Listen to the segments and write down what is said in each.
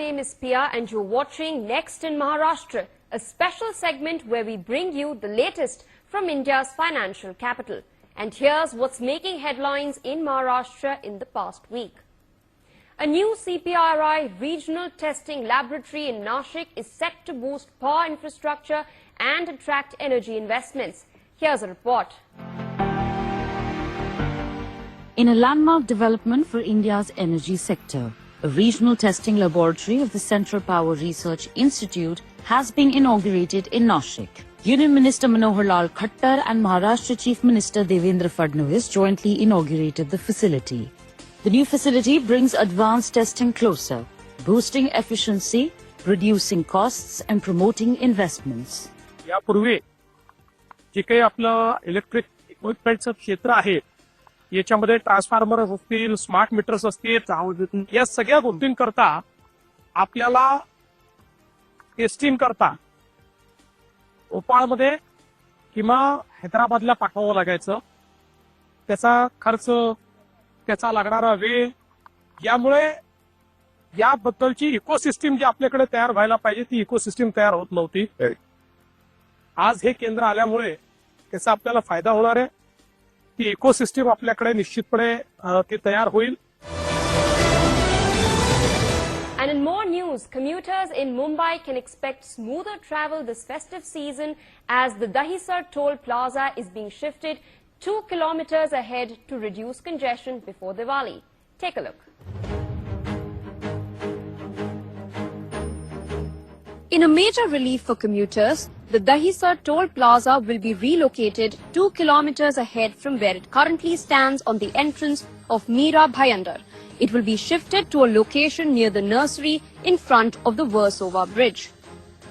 name is Pia and you're watching Next in Maharashtra, a special segment where we bring you the latest from India's financial capital. And here's what's making headlines in Maharashtra in the past week. A new CPRI regional testing laboratory in Nashik is set to boost power infrastructure and attract energy investments. Here's a report. In a landmark development for India's energy sector, a regional testing laboratory of the Central Power Research Institute has been inaugurated in Nashik. Union Minister Manohar Lal Khattar and Maharashtra Chief Minister Devendra Fadnavis jointly inaugurated the facility. The new facility brings advanced testing closer, boosting efficiency, reducing costs and promoting investments. यापूर्वी जे काही आपलं electric इक्विपमेंटचं क्षेत्र आहे याच्यामध्ये transformer असतील smart meters असतील या सगळ्या गोष्टींकरता आपल्याला टेस्टिंग करता भोपाळमध्ये किंवा हैदराबादला पाठवावं लागायचं. त्याचा खर्च त्याचा लागणारा वेळ यामुळे याबद्दलची इकोसिस्टीम जी आपल्याकडे तयार व्हायला पाहिजे ती इकोसिस्टीम तयार होत नव्हती. आज हे केंद्र आल्यामुळे त्याचा आपल्याला फायदा होणार आहे. ती इकोसिस्टीम आपल्याकडे निश्चितपणे अं, ती तयार होईल And in more news, commuters in Mumbai can expect smoother travel this festive season as the Dahisar toll plaza is being shifted two kilometers ahead to reduce congestion before Diwali. Take a look. In a major relief for commuters, the Dahisar toll plaza will be relocated two kilometers ahead from where it currently stands on the entrance of Mira Bhayandar. It will be shifted to a location near the nursery in front of the Versova Bridge.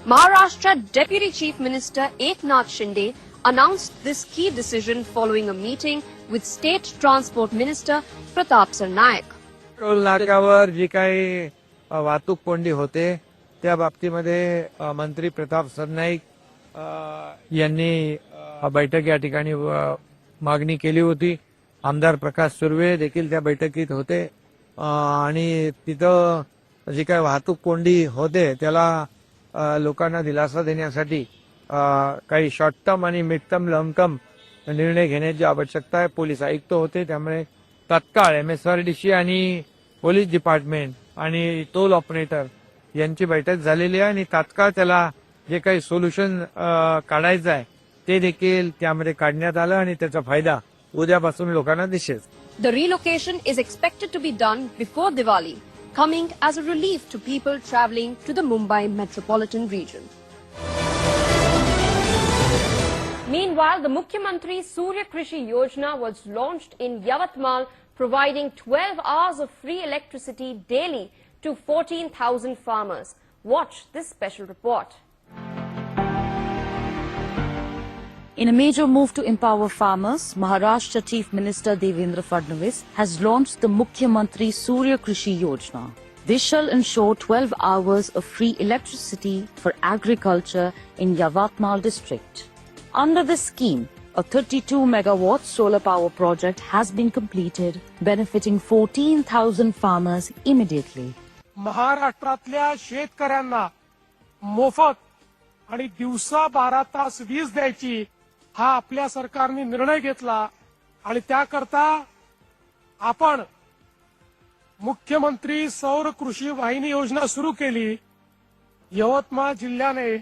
Maharashtra Deputy Chief Minister Eknath Shinde announced this key decision following a meeting with State Transport Minister Pratap Sarnaik. Toll नाक्यावर जी काही अ, वाहतूक कोंडी होते त्या बाबतीमध्ये मंत्री प्रताप सरनाईक यांनी बैठक या ठिकाणी मागणी केली होती. आमदार प्रकाश सुर्वे देखील त्या बैठकीत होते. आणि तिथं जी काही वाहतूक कोंडी होते त्याला लोकांना दिलासा देण्यासाठी काही शॉर्ट टर्म आणि मिड टर्म लॉंग टर्म निर्णय घेण्याची आवश्यकता आहे. पोलीस आयुक्त होते. त्यामुळे तत्काळ M S R D C आणि पोलीस डिपार्टमेंट आणि टोल ऑपरेटर यांची बैठक झालेली आहे आणि तात्काळ त्याला जे काही सोल्युशन काढायचं आहे ते देखील त्यामध्ये काढण्यात आलं आणि त्याचा फ़ायदा उद्यापासून लोकांना दिसेल. The relocation is expected to be done before Diwali coming as a relief to people travelling to the Mumbai metropolitan region Meanwhile, the Mukhyamantri Surya Krishi Yojana was launched in Yavatmal, providing 12 hours of free electricity daily to 14,000 farmers. Watch this special report. In a major move to empower farmers, Maharashtra Chief Minister Devendra Fadnavis has launched the Mukhyamantri Surya Krishi Yojana. This shall ensure 12 hours of free electricity for agriculture in Yavatmal district. Under this scheme, a 32 megawatt solar power project has been completed, benefiting 14,000 farmers immediately. महाराष्ट्रातल्या शेतकऱ्यांना मोफत आणि दिवसा बारा तास वीज द्यायची हा आपल्या सरकारने निर्णय घेतला आणि त्याकरता आपण मुख्यमंत्री सौर कृषी वाहिनी योजना सुरू केली. यवतमाळ जिल्ह्याने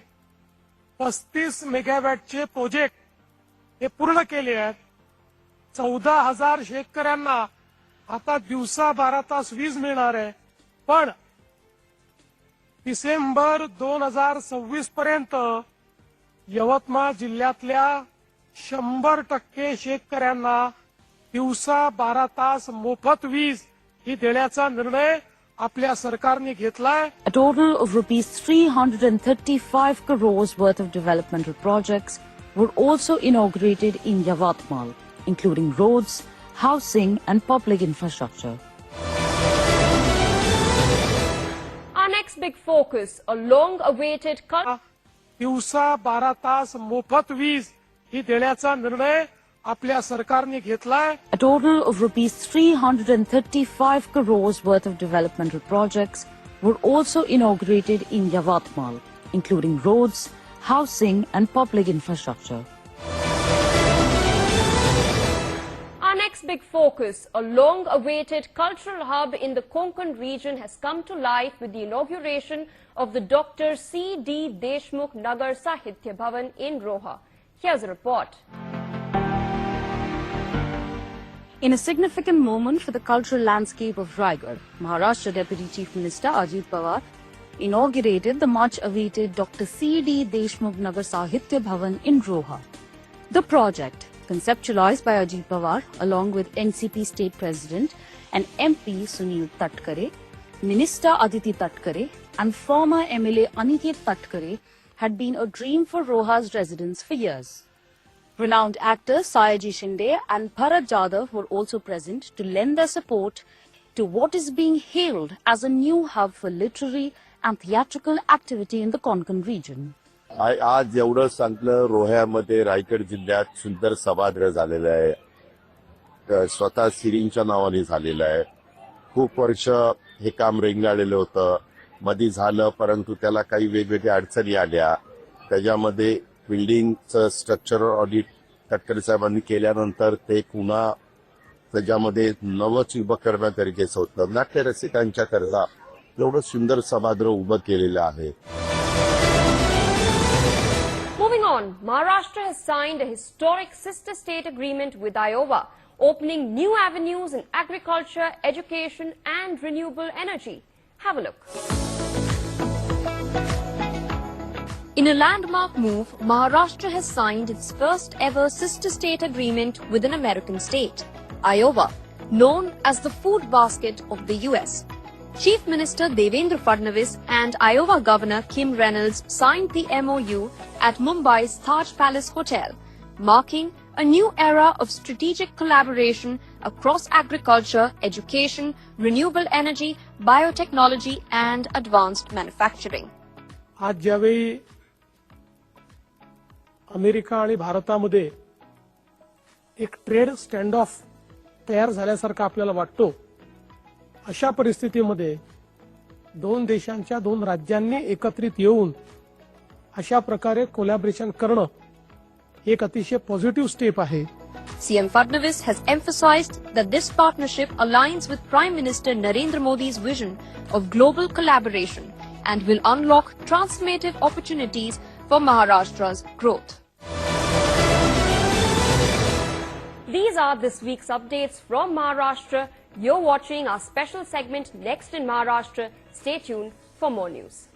पस्तीस मेगावॅटचे प्रोजेक्ट हे पूर्ण केले आहेत. चौदा हजार शेतकऱ्यांना आता दिवसा बारा तास वीज मिळणार आहे. पण डिसेंबर दोन हजार सव्वीस पर्यंत यवतमाळ जिल्ह्यातल्या शंभर टक्के शेतकऱ्यांना दिवसा बारा तास मोफत वीज ही देण्याचा निर्णय आपल्या सरकारने घेतलाय total of rupees three hundred and thirty five crores worth of developmental projects were also inaugurated in Yavatmal, including roads, housing and public infrastructure. big focus, a long-awaited cul- दिवसा बारा तास मोफत वीज ही देण्याचा निर्णय आपल्या सरकारने घेतलाय A total of rupees 335 crores worth of developmental projects were also inaugurated in Yavatmal, including roads, housing, and public infrastructure. Next big focus, a long awaited cultural hub in the Konkan region, has come to life with the inauguration of the Dr. C.D. Deshmukh Nagar Sahitya Bhavan in Roha. Here's a report. In a significant moment for the cultural landscape of Raigad, Maharashtra Deputy Chief Minister Ajit Pawar inaugurated the much awaited Dr. C.D. Deshmukh Nagar Sahitya Bhavan in Roha. The project, conceptualized by Ajit Pawar along with NCP State President and MP Sunil Tatkare, Minister Aditi Tatkare, and former MLA Aniket Tatkare, had been a dream for Roha's residents for years. Renowned actors Sayaji Shinde and Bharat Jadhav were also present to lend their support to what is being hailed as a new hub for literary and theatrical activity in the Konkan region. आज एवढं सांगलं रोह्यामध्ये रायगड जिल्ह्यात सुंदर सभागृह झालेलं आहे. स्वतः सिरींच्या नावाने झालेलं आहे. खूप वर्ष हे काम रेंगाळलेलं होतं. मधी झालं परंतु त्याला काही वेगवेगळ्या अडचणी आल्या. त्याच्यामध्ये बिल्डिंगचं स्ट्रक्चरल ऑडिट तटकरे साहेबांनी केल्यानंतर ते पुन्हा त्याच्यामध्ये नवच उभं करण्या गरजेचं होतं नाट्य रसिकांच्याकरता एवढं सुंदर सभागृह उभं केलेलं आहे. On, Maharashtra has signed a historic sister state agreement with Iowa, opening new avenues in agriculture, education, and renewable energy. Have a look. In a landmark move, Maharashtra has signed its first ever sister state agreement with an American state, Iowa, known as the food basket of the US. Chief Minister Devendra Fadnavis and Iowa Governor Kim Reynolds signed the MOU at Mumbai's Taj Palace Hotel, marking a new era of strategic collaboration across agriculture, education, renewable energy, biotechnology, and advanced manufacturing. आज ज्यावेळी America आणि भारतामध्ये एक trade stand of तयार झाल्यासारखा आपल्याला वाटतो अशा परिस्थितीमध्ये दोन देशांच्या दोन राज्यांनी एकत्रित येऊन अशा प्रकारे कोलॅबरेशन करणं ही एक अतिशय पॉझिटिव्ह स्टेप आहे CM Fadnavis has emphasized that this partnership aligns with Prime Minister Narendra Modi's vision of global collaboration and will unlock transformative opportunities for Maharashtra's growth. These are this week's updates from Maharashtra. You're watching our special segment Next in Maharashtra. Stay tuned for more news.